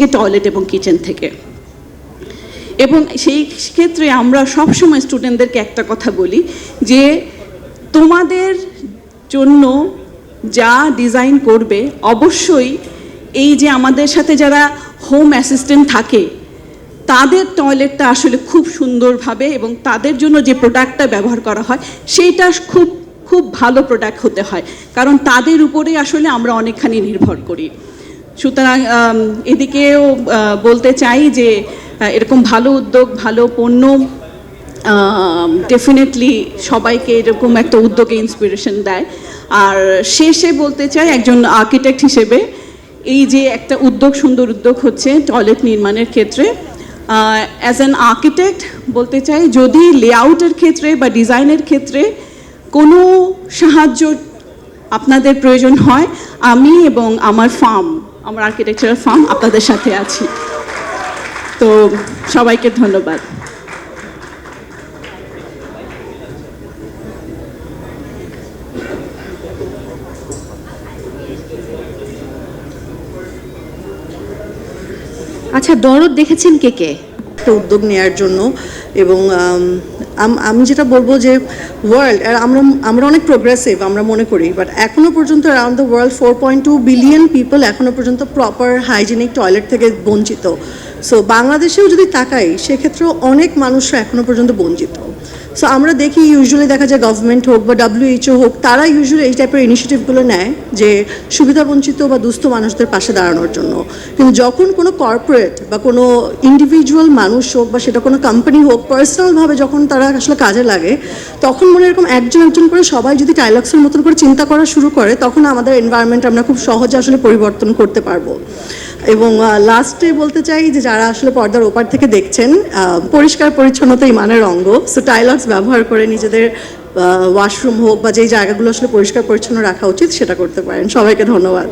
থেকে টয়লেট এবং কিচেন থেকে। এবং সেই ক্ষেত্রে আমরা সবসময় স্টুডেন্টদেরকে একটা কথা বলি যে, তোমাদের জন্য যা ডিজাইন করবে, অবশ্যই এই যে আমাদের সাথে যারা হোম অ্যাসিস্ট্যান্ট থাকে, তাদের টয়লেটটা আসলে খুব সুন্দরভাবে এবং তাদের জন্য যে প্রোডাক্টটা ব্যবহার করা হয়, সেইটা খুব খুব ভালো প্রোডাক্ট হতে হয়। কারণ তাদের উপরেই আসলে আমরা অনেকখানি নির্ভর করি। সুতরাং এদিকেও বলতে চাই যে এরকম ভালো উদ্যোগ, ভালো পণ্য ডেফিনেটলি সবাইকে এরকম একটা উদ্যোগে ইন্সপিরেশন দেয়। আর শেষে বলতে চাই একজন আর্কিটেক্ট হিসেবে, এই যে একটা উদ্যোগ, সুন্দর উদ্যোগ হচ্ছে টয়লেট নির্মাণের ক্ষেত্রে অ্যাজ অ্যান আর্কিটেক্ট বলতে চাই, যদি লেআউটের ক্ষেত্রে বা ডিজাইনের ক্ষেত্রে কোনো সাহায্য আপনাদের প্রয়োজন হয়, আমি এবং আমার ফার্ম আমার আর্কিটেকচার ফার্ম আপনাদের সাথে আছি। তো সবাইকে ধন্যবাদ। আচ্ছা দরদ দেখেছেন কে কে? একটা উদ্যোগ নেওয়ার জন্য এবং আম, যেটা বলব যে ওয়ার্ল্ড আর আমরা আমরা অনেক প্রোগ্রেসিভ আমরা মনে করি বাট এখনও পর্যন্ত around the world four point two billion people এখনও পর্যন্ত প্রপার হাইজেনিক টয়লেট থেকে বঞ্চিত। সো বাংলাদেশেও যদি তাকাই সেক্ষেত্রেও অনেক মানুষরা এখনও পর্যন্ত বঞ্চিত। সো আমরা দেখি ইউজুয়ালি দেখা যায় গভর্নমেন্ট হোক বা ডাব্লিউএইচও হোক, তারা ইউজুয়ালি এই টাইপের ইনিশিয়েটিভগুলো নেয় যে সুবিধাবঞ্চিত বা দুস্থ মানুষদের পাশে দাঁড়ানোর জন্য। কিন্তু যখন কোনো কর্পোরেট বা কোনো ইন্ডিভিজুয়াল মানুষ হোক বা সেটা কোনো কোম্পানি হোক পার্সোনালভাবে যখন তারা আসলে কাজে লাগে, তখন মনে এরকম একজন একজন করে সবাই যদি টাইলক্সের মতন করে চিন্তা করা শুরু করে, তখন আমাদের এনভায়রনমেন্ট আমরা খুব সহজে আসলে পরিবর্তন করতে পারব। এবং লাস্টে বলতে চাই যে যারা আসলে পর্দার ওপার থেকে দেখছেন পরিষ্কার পরিচ্ছন্নতা ইমানের অঙ্গ। সো টাইলক্স ব্যবহার করে নিজেদের ওয়াশরুম হোক বা যেই জায়গাগুলো আসলে পরিষ্কার পরিচ্ছন্ন রাখা উচিত সেটা করতে পারেন। সবাইকে ধন্যবাদ।